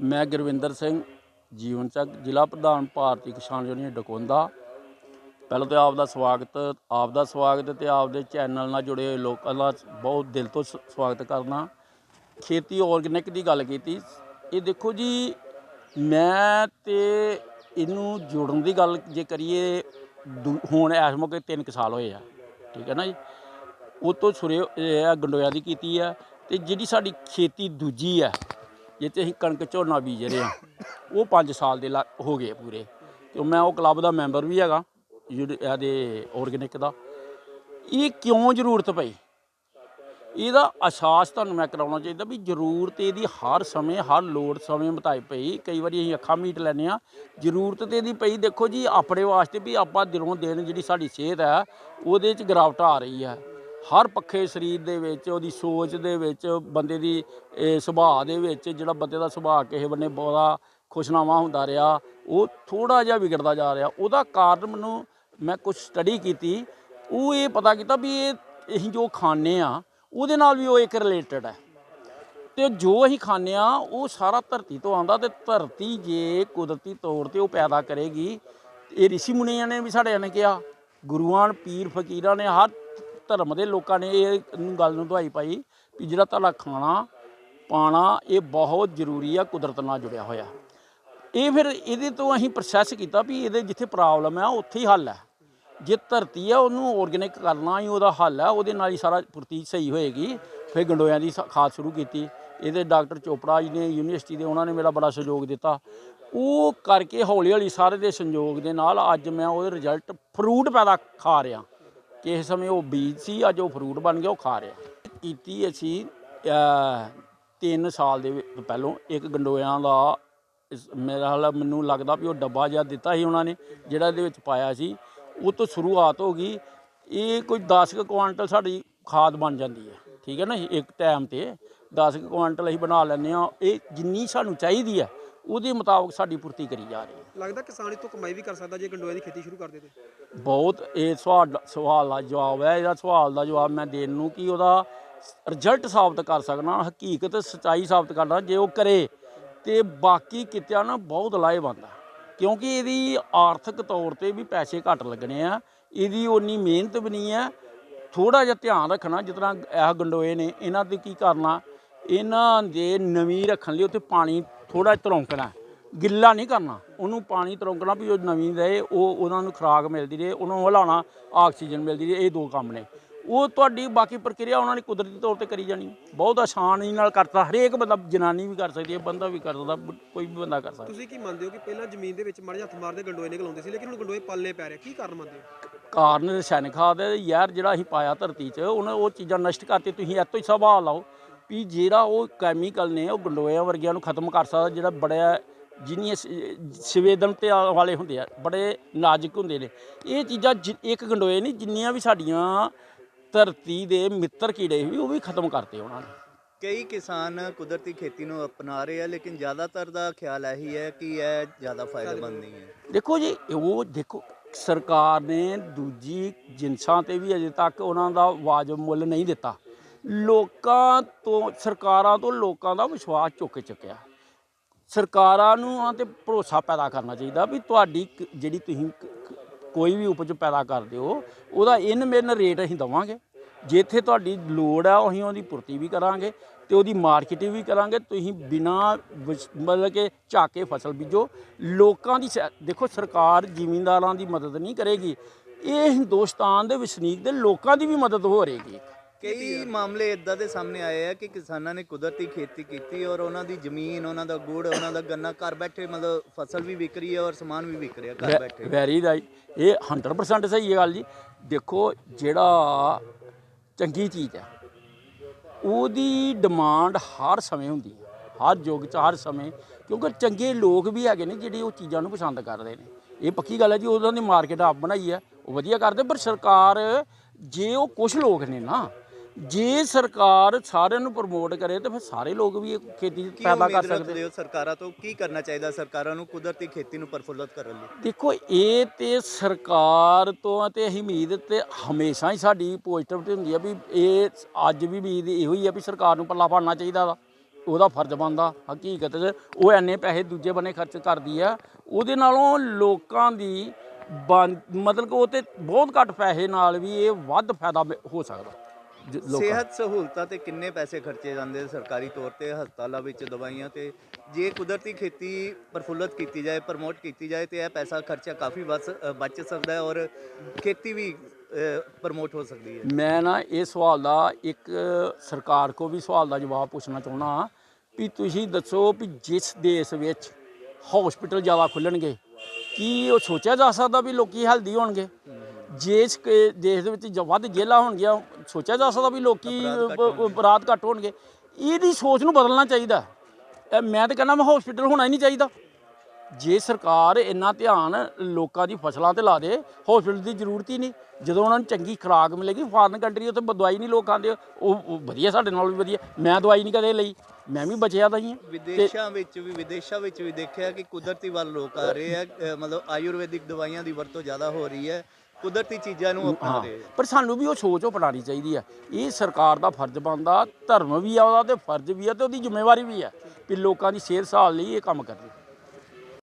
ਮੈਂ ਗੁਰਵਿੰਦਰ ਸਿੰਘ, ਜੀਵਨ ਚੱਕ, ਜ਼ਿਲ੍ਹਾ ਪ੍ਰਧਾਨ ਭਾਰਤੀ ਕਿਸਾਨ ਯੂਨੀਅਨ ਡਕੌਂਦਾ। ਪਹਿਲਾਂ ਤਾਂ ਆਪ ਦਾ ਸਵਾਗਤ, ਆਪ ਦਾ ਸਵਾਗਤ ਤੇ ਆਪ ਦੇ ਚੈਨਲ ਨਾਲ ਜੁੜੇ ਹੋਏ ਲੋਕਾਂ ਦਾ ਬਹੁਤ ਦਿਲ ਤੋਂ ਸ- ਸਵਾਗਤ ਕਰਨਾ। ਖੇਤੀ ਆਰਗੈਨਿਕ ਦੀ ਗੱਲ ਕੀਤੀ। ਇਹ ਦੇਖੋ ਜੀ, ਮੈਂ ਤੇ ਇਹਨੂੰ ਜੋੜਨ ਦੀ ਗੱਲ ਜੇ ਕਰੀਏ, ਦੂ- ਹੁਣ ਇਸ ਮੌਕੇ 3 ਸਾਲ ਹੋਏ ਆ, ਠੀਕ ਹੈ ਨਾ ਜੀ? ਉਹ ਤੋਂ ਸੁਰੇ ਇਹ ਆ, ਗੰਡੋਇਆ ਦੀ ਕੀਤੀ ਆ ਤੇ ਜਿਹੜੀ ਸਾਡੀ ਖੇਤੀ ਦੂਜੀ ਆ ਜਿੱਥੇ ਅਸੀਂ ਕਣਕ ਝੋਨਾ ਬੀਜ ਰਹੇ ਆ ਉਹ 5 ਸਾਲ ਦੇ ਲਾ- ਹੋ ਗਏ ਪੂਰੇ। ਤੇ ਮੈਂ ਉਹ ਕਲੱਬ ਦਾ ਮੈਂਬਰ ਵੀ ਹੈਗਾ ਜਿਹੜੇ ਇਹਦੇ ਆਰਗੈਨਿਕ ਦਾ। ਇਹ ਕਿਉਂ ਜ਼ਰੂਰਤ ਪਈ? ਇਹਦਾ ਅਹਿਸਾਸ ਤੁਹਾਨੂੰ ਮੈਂ ਕਰਾਉਣਾ ਚਾਹੀਦਾ ਵੀ ਜ਼ਰੂਰਤ ਇਹਦੀ ਹਰ ਸਮੇਂ, ਹਰ ਲੋੜ ਸਮੇਂ ਮੁਤਾਬਿਕ ਪਈ। ਕਈ ਵਾਰੀ ਅਸੀਂ ਅੱਖਾਂ ਮੀਟ ਲੈਂਦੇ ਹਾਂ। ਜ਼ਰੂਰਤ ਤੇ ਇਹਦੀ ਪਈ, ਦੇਖੋ ਜੀ, ਆਪਣੇ ਵਾਸਤੇ ਵੀ ਆਪਾਂ ਦਿਨੋਂ ਦਿਨ ਜਿਹੜੀ ਸਾਡੀ ਸਿਹਤ ਹੈ, ਉਹਦੇ 'ਚ ਗਿਰਾਵਟ ਆ ਰਹੀ ਹੈ। ਹਰ ਪੱਖੇ ਸਰੀਰ ਦੇ ਵਿੱਚ, ਉਹਦੀ ਸੋਚ ਦੇ ਵਿੱਚ, ਬੰਦੇ ਦੀ ਸੁਭਾਅ ਦੇ ਵਿੱਚ, ਜਿਹੜਾ ਬੰਦੇ ਦਾ ਸੁਭਾਅ ਕਿਸੇ ਬੰਨੇ ਬਹੁਤਾ ਖੁਸ਼ਨਾਮਾ ਹੁੰਦਾ ਰਿਹਾ, ਉਹ ਥੋੜਾ ਜਿਹਾ ਵਿਗੜਦਾ ਜਾ ਰਿਹਾ। ਉਹਦਾ ਕਾਰਨ ਮੈਨੂੰ, ਮੈਂ ਕੁਝ ਸਟੱਡੀ ਕੀਤੀ, ਉਹ ਇਹ ਪਤਾ ਕੀਤਾ ਵੀ ਇਹ, ਅਸੀਂ ਜੋ ਖਾਂਦੇ ਆ ਉਹਦੇ ਨਾਲ ਵੀ ਉਹ ਇੱਕ ਰਿਲੇਟਡ ਹੈ। ਤੇ ਜੋ ਅਸੀਂ ਖਾਂਦੇ ਆ ਉਹ ਸਾਰਾ ਧਰਤੀ ਤੋਂ ਆਉਂਦਾ ਤੇ ਧਰਤੀ ਜੇ ਕੁਦਰਤੀ ਤੌਰ ਤੇ ਉਹ ਪੈਦਾ ਕਰੇਗੀ। ਇਹ ਰਿਸ਼ੀ ਮੁਨੀਆਂ ਨੇ ਵੀ ਸਾਡੇ ਨੇ ਕਿਹਾ, ਗੁਰੂਆਂ, ਪੀਰ, ਫਕੀਰਾਂ ਨੇ ਹਰ ਧਰਮ ਦੇ ਲੋਕਾਂ ਨੇ ਇਹ ਗੱਲ ਨੂੰ ਦਵਾਈ ਪਾਈ ਵੀ ਜਿਹੜਾ ਤੁਹਾਡਾ ਖਾਣਾ, ਪਾਣਾ, ਇਹ ਬਹੁਤ ਜ਼ਰੂਰੀ ਆ, ਕੁਦਰਤ ਨਾਲ ਜੁੜਿਆ ਹੋਇਆ। ਇਹ ਫਿਰ ਇਹਦੇ ਤੋਂ ਅਸੀਂ ਪ੍ਰੋਸੈਸ ਕੀਤਾ ਵੀ ਇਹਦੇ ਜਿੱਥੇ ਪ੍ਰੋਬਲਮ ਹੈ ਉੱਥੇ ਹੀ ਹੱਲ ਹੈ। ਜੇ ਧਰਤੀ ਆ, ਉਹਨੂੰ ਆਰਗੈਨਿਕ ਕਰਨਾ ਹੀ ਉਹਦਾ ਹੱਲ ਹੈ ਉਹਦੇ ਨਾਲ ਹੀ ਸਾਰਾ ਪੁਰਤੀ ਸਹੀ ਹੋਏਗੀ। ਫਿਰ ਗੰਡੋਇਆਂ ਦੀ ਸ- ਖਾਦ ਸ਼ੁਰੂ ਕੀਤੀ। ਇਹਦੇ ਡਾਕਟਰ ਚੋਪੜਾ ਜੀ ਨੇ, ਯੂਨੀਵਰਸਿਟੀ ਦੇ ਉਹਨਾਂ ਨੇ ਮੇਰਾ ਬੜਾ ਸਹਿਯੋਗ ਦਿੱਤਾ। ਉਹ ਕਰਕੇ ਹੌਲੀ ਹੌਲੀ ਸਾਰੇ ਦੇ ਸੰਯੋਗ ਦੇ ਨਾਲ ਅੱਜ ਮੈਂ ਉਹਦੇ ਰਿਜ਼ਲਟ ਫਰੂਟ ਪੈਦਾ ਖਾ ਰਿਹਾ। ਕਿਸੇ ਸਮੇਂ ਉਹ ਬੀਜ ਸੀ, ਅੱਜ ਉਹ ਫਰੂਟ ਬਣ ਗਿਆ, ਉਹ ਖਾ ਰਿਹਾ। ਕੀਤੀ ਅਸੀਂ 3 ਸਾਲ ਦੇ ਪਹਿਲੋਂ ਇੱਕ ਗੰਡੋਇਆਂ ਦਾ ਇਸ- ਮੇਰਾ ਹਾਲ ਮੈਨੂੰ ਲੱਗਦਾ ਵੀ ਉਹ ਡੱਬਾ ਜਿਹਾ ਦਿੱਤਾ ਸੀ ਉਹਨਾਂ ਨੇ, ਜਿਹੜਾ ਇਹਦੇ ਵਿੱਚ ਪਾਇਆ ਸੀ। ਉਹ ਤੋਂ ਸ਼ੁਰੂਆਤ ਹੋ ਗਈ। ਇਹ ਕੋਈ 10 ਕੁ ਕੁਆਂਟਲ ਸਾਡੀ ਖਾਦ ਬਣ ਜਾਂਦੀ ਹੈ, ਠੀਕ ਹੈ ਨਾ ਇੱਕ ਟਾਈਮ ਤੇ। 10 ਕੁ ਕੁਆਂਟਲ ਅਸੀਂ ਬਣਾ ਲੈਂਦੇ ਆ ਇਹ ਜਿੰਨੀ ਸਾਨੂੰ ਚਾਹੀਦੀ ਹੈ ਉਹਦੇ ਮੁਤਾਬਕ ਸਾਡੀ ਪੂਰਤੀ ਕਰੀ ਜਾ ਰਹੀ ਹੈ। ਲੱਗਦਾ ਕਿਸਾਨ ਇਸ ਤੋਂ ਕਮਾਈ ਵੀ ਕਰ ਸਕਦਾ ਜੇ ਗੰਡੋਏ ਦੀ ਖੇਤੀ ਸ਼ੁਰੂ ਕਰ ਦੇ ਤੇ। ਬਹੁਤ ਇਹ ਸਵਾਲ ਸਵਾਲ ਦਾ ਜਵਾਬ ਹੈ ਇਹਦਾ ਸਵਾਲ ਦਾ ਜਵਾਬ ਮੈਂ ਦੇਣ ਨੂੰ ਕਿ ਉਹਦਾ ਰਿਜ਼ਲਟ ਸਾਬਤ ਕਰ ਸਕਦਾ ਹਕੀਕਤ ਸਚਾਈ ਸਾਬਤ ਕਰਦਾ ਜੇ ਉਹ ਕਰੇ ਤੇ ਬਾਕੀ ਕਿਤਿਆਂ ਨਾਲ ਬਹੁਤ ਲਾਹੇਵੰਦ ਆ। ਕਿਉਂਕਿ ਇਹਦੀ ਆਰਥਿਕ ਤੌਰ ਤੇ ਵੀ ਪੈਸੇ ਘੱਟ ਲੱਗਣੇ ਆ ਇਹਦੀ ਉਨੀ ਮਿਹਨਤ ਵੀ ਨਹੀਂ ਹੈ ਥੋੜਾ ਜਿਹਾ ਧਿਆਨ ਰੱਖਣਾ ਜਿਸ ਤਰ੍ਹਾਂ ਇਹ ਗੰਡੋਏ ਨੇ ਇਹਨਾਂ ਤੇ ਕੀ ਕਰਨਾ ਇਹਨਾਂ ਦੇ ਨਵੀਂ ਰੱਖਣ ਲਈ ਉੱਥੇ ਪਾਣੀ ਥੋੜਾ ਤਰੌਂਕਣਾ ਗਿੱਲਾ ਨਹੀਂ ਕਰਨਾ। ਉਹਨੂੰ ਪਾਣੀ ਤਰੌਂਕਣਾ ਵੀ ਉਹ ਨਵੀਂ ਰਹੇ ਉਹ ਉਹਨਾਂ ਨੂੰ ਖੁਰਾਕ ਮਿਲਦੀ ਰਹੇ ਉਹਨੂੰ ਹਿਲਾਉਣਾ ਆਕਸੀਜਨ ਮਿਲਦੀ ਰਹੇ ਇਹ ਦੋ ਕੰਮ ਨੇ। ਉਹ ਤੁਹਾਡੀ ਬਾਕੀ ਪ੍ਰਕਿਰਿਆ ਉਹਨਾਂ ਨੇ ਕੁਦਰਤੀ ਤੌਰ ਤੇ ਕਰੀ ਜਾਣੀ। ਬਹੁਤ ਆਸਾਨੀ ਨਾਲ ਕਰਤਾ। ਹਰੇਕ ਬੰਦਾ ਜਨਾਨੀ ਵੀ ਕਰ ਸਕਦੀ ਹੈ ਬੰਦਾ ਵੀ ਕਰ ਸਕਦਾ ਕੋਈ ਵੀ ਬੰਦਾ ਕਰ ਸਕਦਾ। ਤੁਸੀਂ ਕੀ ਮੰਨਦੇ ਹੋ ਕਿ ਪਹਿਲਾਂ ਜ਼ਮੀਨ ਦੇ ਵਿੱਚ ਮਾੜੇ ਹੱਥ ਮਾਰਦੇ ਗੰਡੋਏ ਨਿਕਲ ਆਉਂਦੇ ਸੀ ਲੇਕਿਨ ਹੁਣ ਗੰਡੋਏ ਪੱਲੇ ਪੈ ਰਹੇ। ਕੀ ਕਾਰਨ ਮੰਨਦੇ ਹੋ? ਕਾਰਨ ਰਸਾਇਣਿਕ ਖਾਦ ਹੈ ਯਾਰ ਜਿਹੜਾ ਅਸੀਂ ਪਾਇਆ ਧਰਤੀ 'ਚ ਉਹਨੇ ਉਹ ਚੀਜ਼ਾਂ ਨਸ਼ਟ ਕਰਤੀ ਤੁਸੀਂ ਇੱਥੋਂ ਹੀ ਸਭਾ ਲਾਓ। ਵੀ ਜਿਹੜਾ ਉਹ ਕੈਮੀਕਲ ਨੇ ਉਹ ਗੰਡੋਇਆਂ ਵਰਗਿਆਂ ਨੂੰ ਖਤਮ ਕਰ ਸਕਦਾ ਜਿਹੜਾ ਬੜਾ ਜਿੰਨੀਆਂ ਸ- ਸੰਵੇਦਨਤਾ ਵਾਲੇ ਹੁੰਦੇ ਆ ਬੜੇ ਨਾਜ਼ੁਕ ਹੁੰਦੇ ਨੇ। ਇਹ ਚੀਜ਼ਾਂ ਇੱਕ ਗੰਡੋਏ ਨਹੀਂ ਜਿੰਨੀਆਂ ਵੀ ਸਾਡੀਆਂ ਧਰਤੀ ਦੇ ਮਿੱਤਰ ਕੀੜੇ ਵੀ ਉਹ ਵੀ ਖਤਮ ਕਰਤੇ ਉਹਨਾਂ ਨੇ। ਕਈ ਕਿਸਾਨ ਕੁਦਰਤੀ ਖੇਤੀ ਨੂੰ ਅਪਣਾ ਰਹੇ ਆ ਲੇਕਿਨ ਜ਼ਿਆਦਾਤਰ ਦਾ ਖਿਆਲ ਇਹੀ ਹੈ ਕਿ ਇਹ ਜ਼ਿਆਦਾ ਫਾਇਦੇਮੰਦ ਨਹੀਂ ਹੈ। ਦੇਖੋ ਜੀ ਉਹ ਦੇਖੋ ਸਰਕਾਰ ਨੇ ਦੂਜੀ ਜਿਨਸਾਂ ਤੇ ਵੀ ਅਜੇ ਤੱਕ ਉਹਨਾਂ ਦਾ ਵਾਜਬ ਮੁੱਲ ਨਹੀਂ ਦਿੱਤਾ। ਲੋਕਾਂ ਤੋਂ, ਸਰਕਾਰਾਂ ਤੋਂ ਲੋਕਾਂ ਦਾ ਵਿਸ਼ਵਾਸ ਚੁੱਕ ਚੁੱਕਿਆ। ਸਰਕਾਰਾਂ ਨੂੰ ਆ ਤੇ ਭਰੋਸਾ ਪੈਦਾ ਕਰਨਾ ਚਾਹੀਦਾ ਵੀ ਤੁਹਾਡੀ ਕ- ਜਿਹੜੀ ਤੁਸੀਂ ਕ- ਕੋਈ ਵੀ ਉਪਜ ਪੈਦਾ ਕਰਦੇ ਹੋ, ਉਹਦਾ ਇਨ ਮਿਨ ਰੇਟ ਅਸੀਂ ਦਵਾਂਗੇ। ਜਿੱਥੇ ਤੁਹਾਡੀ ਲੋੜ ਆ, ਅਸੀਂ ਉਹਦੀ ਪੂਰਤੀ ਵੀ ਕਰਾਂਗੇ ਤੇ ਉਹਦੀ ਮਾਰਕੀਟਿੰਗ ਵੀ ਕਰਾਂਗੇ। ਤੁਸੀਂ ਬਿਨਾ ਮਤਲਬ ਕਿ ਝਾਕੇ ਫਸਲ ਬੀਜੋ। ਲੋਕਾਂ ਦੀ ਸੈ- ਦੇਖੋ ਸਰਕਾਰ ਜ਼ਿਮੀਂਦਾਰਾਂ ਦੀ ਮਦਦ ਨਹੀਂ ਕਰੇਗੀ। ਇਹ ਹਿੰਦੁਸਤਾਨ ਦੇ ਵਸਨੀਕ ਦੇ ਲੋਕਾਂ ਦੀ ਵੀ ਮਦਦ ਹੋ ਰਹੇਗੀ ਕਈ ਮਾਮਲੇ ਇਦਾਂ ਦੇ ਸਾਹਮਣੇ ਆਏ ਆ ਕਿ ਕਿਸਾਨਾਂ ਨੇ ਕੁਦਰਤੀ ਖੇਤੀ ਕੀਤੀ ਔਰ ਉਹਨਾਂ ਦੀ ਜ਼ਮੀਨ ਉਹਨਾਂ ਦਾ ਗੁੜ ਉਹਨਾਂ ਦਾ ਗੰਨਾ ਘਰ ਬੈਠੇ ਮਤਲਬ ਫਸਲ ਵੀ ਵਿਕ ਰਹੀ ਹੈ ਔਰ ਸਮਾਨ ਵੀ ਵਿਕ ਰਿਹਾ ਘਰ ਬੈਠੇ। ਵੈਰੀ ਰਾਈਟ ਇਹ 100% ਸਹੀ ਹੈ ਗੱਲ ਜੀ। ਦੇਖੋ ਜਿਹੜਾ ਚੰਗੀ ਚੀਜ਼ ਹੈ ਉਹਦੀ ਡਿਮਾਂਡ ਹਰ ਸਮੇਂ ਹੁੰਦੀ ਹੈ ਹਰ ਯੁੱਗ 'ਚ ਹਰ ਸਮੇਂ। ਕਿਉਂਕਿ ਚੰਗੇ ਲੋਕ ਵੀ ਹੈਗੇ ਨੇ ਜਿਹੜੇ ਉਹ ਚੀਜ਼ਾਂ ਨੂੰ ਪਸੰਦ ਕਰਦੇ ਨੇ। ਇਹ ਪੱਕੀ ਗੱਲ ਹੈ ਜੀ ਉਹਨਾਂ ਦੀ ਮਾਰਕੀਟ ਆਪ ਬਣਾਈ ਹੈ ਉਹ ਵਧੀਆ ਕਰਦੇ ਪਰ ਸਰਕਾਰ ਜੇ ਉਹ ਕੁਝ ਲੋਕ ਨੇ ਨਾ ਜੇ ਸਰਕਾਰ ਸਾਰਿਆਂ ਨੂੰ ਪ੍ਰਮੋਟ ਕਰੇ ਤਾਂ ਫਿਰ ਸਾਰੇ ਲੋਕ ਵੀ ਇਹ ਖੇਤੀ ਪੈਦਾ ਕਰ ਸਕਦੇ ਹੋ ਸਰਕਾਰਾਂ ਤੋਂ? ਕੀ ਕਰਨਾ ਚਾਹੀਦਾ ਸਰਕਾਰਾਂ ਨੂੰ ਕੁਦਰਤੀ ਖੇਤੀ ਨੂੰ ਪ੍ਰਫੁੱਲਤ ਕਰਨ ਲਈ? ਦੇਖੋ ਇਹ ਤੇ ਸਰਕਾਰ ਤੋਂ ਤੇ ਅਸੀਂ ਉਮੀਦ ਤੇ ਹਮੇਸ਼ਾ ਹੀ ਸਾਡੀ ਪੋਜ਼ਿਟਿਵਿਟੀ ਹੁੰਦੀ ਆ ਵੀ ਇਹ ਅੱਜ ਵੀ ਉਮੀਦ ਇਹੋ ਹੀ ਆ ਵੀ ਸਰਕਾਰ ਨੂੰ ਪੱਲਾ ਪਾੜਨਾ ਚਾਹੀਦਾ ਵਾ। ਉਹਦਾ ਫਰਜ਼ ਬਣਦਾ ਹਕੀਕਤ 'ਚ। ਉਹ ਐਨੇ ਪੈਸੇ ਦੂਜੇ ਬੰਨੇ ਖਰਚ ਕਰਦੀ ਆ। ਉਹਦੇ ਨਾਲੋਂ ਲੋਕਾਂ ਦੀ ਮਤਲਬ ਕਿ ਉਹ ਤੇ ਬਹੁਤ ਘੱਟ ਪੈਸੇ ਨਾਲ ਵੀ ਇਹ ਵੱਧ ਫਾਇਦਾ ਹੋ ਸਕਦਾ। ਲੋਕਾਂ। ਸਿਹਤ ਸਹੂਲਤਾਂ ਤੇ ਕਿੰਨੇ ਪੈਸੇ ਖਰਚੇ ਜਾਂਦੇ ਸਰਕਾਰੀ ਤੌਰ ਤੇ ਹਸਪਤਾਲਾਂ ਵਿੱਚ ਦਵਾਈਆਂ ਤੇ। ਜੇ ਕੁਦਰਤੀ ਖੇਤੀ ਪ੍ਰਫੁੱਲਤ ਕੀਤੀ ਜਾਏ ਪ੍ਰਮੋਟ ਕੀਤੀ ਜਾਏ ਤੇ ਇਹ ਪੈਸਾ ਖਰਚਾ ਕਾਫੀ ਅ, ਬਚ ਸਕਦਾ ਹੈ ਔਰ ਖੇਤੀ ਵੀ ਪ੍ਰਮੋਟ ਹੋ ਸਕਦੀ ਹੈ। ਮੈਂ ਨਾ ਇਹ ਸਵਾਲ ਦਾ ਇੱਕ ਸਰਕਾਰ ਕੋ ਵੀ ਸਵਾਲ ਦਾ ਜਵਾਬ ਪੁੱਛਣਾ ਚਾਹੁੰਦਾ ਵੀ ਤੁਸੀਂ ਦੱਸੋ ਵੀ ਜਿਸ ਦੇਸ਼ ਵਿੱਚ ਹਸਪੀਟਲ ਜ਼ਿਆਦਾ ਖੁੱਲਣਗੇ ਕੀ ਉਹ ਸੋਚਿਆ ਜਾ ਸਕਦਾ ਵੀ ਲੋਕੀ ਹੈਲਦੀ ਹੋਣਗੇ? ਜਿਸ ਕੇ ਦੇਸ਼ ਦੇ ਵਿੱਚ ਜ- ਵੱਧ ਜੇਲ੍ਹਾਂ ਹੋਣਗੀਆਂ ਸੋਚਿਆ ਜਾ ਸਕਦਾ ਵੀ ਲੋਕੀ ਅਪਰਾਧ ਘੱਟ ਅ, ਅਪਰਾਧ ਘੱਟ ਹੋਣਗੇ। ਇਹਦੀ ਸੋਚ ਨੂੰ ਬਦਲਣਾ ਚਾਹੀਦਾ। ਇਹ ਮੈਂ ਤਾਂ ਕਹਿੰਦਾ ਮੈਂ ਹਸਪੀਟਲ ਹੋਣਾ ਹੀ ਨਹੀਂ ਚਾਹੀਦਾ। ਜੇ ਸਰਕਾਰ ਇੰਨਾ ਧਿਆਨ ਲੋਕਾਂ ਦੀ ਫਸਲਾਂ ਤੇ ਲਾ ਦੇ ਹਸਪੀਟਲ ਦੀ ਜ਼ਰੂਰਤ ਹੀ ਨਹੀਂ। ਜਦੋਂ ਉਹਨਾਂ ਨੂੰ ਚੰਗੀ ਖੁਰਾਕ ਮਿਲੇਗੀ ਫਾਰਨ ਕੰਟਰੀ ਉੱਥੇ ਬ- ਦਵਾਈ ਨਹੀਂ ਲੋਕ ਖਾਂਦੇ। ਉਹ ਉਹ ਵਧੀਆ ਸਾਡੇ ਨਾਲ ਵੀ ਵਧੀਆ। ਮੈਂ ਦਵਾਈ ਨਹੀਂ ਕਦੇ ਲਈ। ਮੈਂ ਵੀ ਬਚਿਆ ਤਾਂ ਹੀ ਹਾਂ। ਵਿਦੇਸ਼ਾਂ ਵਿੱਚ ਵੀ ਵਿਦੇਸ਼ਾਂ ਵਿੱਚ ਵੀ ਦੇਖਿਆ ਕਿ ਕੁਦਰਤੀ ਵੱਲ ਲੋਕ ਆ ਰਹੇ ਆ। ਅ, ਮਤਲਬ ਆਯੁਰਵੈਦਿਕ ਦਵਾਈਆਂ ਦੀ ਵਰਤੋਂ ਜ਼ਿਆਦਾ ਹੋ ਰਹੀ ਹੈ। ਕੁਦਰਤੀ ਚੀਜ਼ਾਂ ਨੂੰ ਅਪਣਾ ਹਾਂ। ਰਹੇ ਆ। ਪਰ ਸਾਨੂੰ ਵੀ ਉਹ ਸੋਚ ਅਪਣਾਉਣੀ ਚਾਹੀਦੀ ਆ। ਇਹ ਸਰਕਾਰ ਦਾ ਫਰਜ਼ ਬਣਦਾ ਧਰਮ ਵੀ ਆ ਉਹਦਾ ਤੇ ਫਰਜ਼ ਵੀ ਆ ਤੇ ਉਹਦੀ ਜ਼ਿੰਮੇਵਾਰੀ ਵੀ ਆ ਵੀ ਲੋਕਾਂ ਦੀ ਸਿਹਤ ਸਾਲ ਲਈ ਇਹ ਕੰਮ ਕਰਦੇ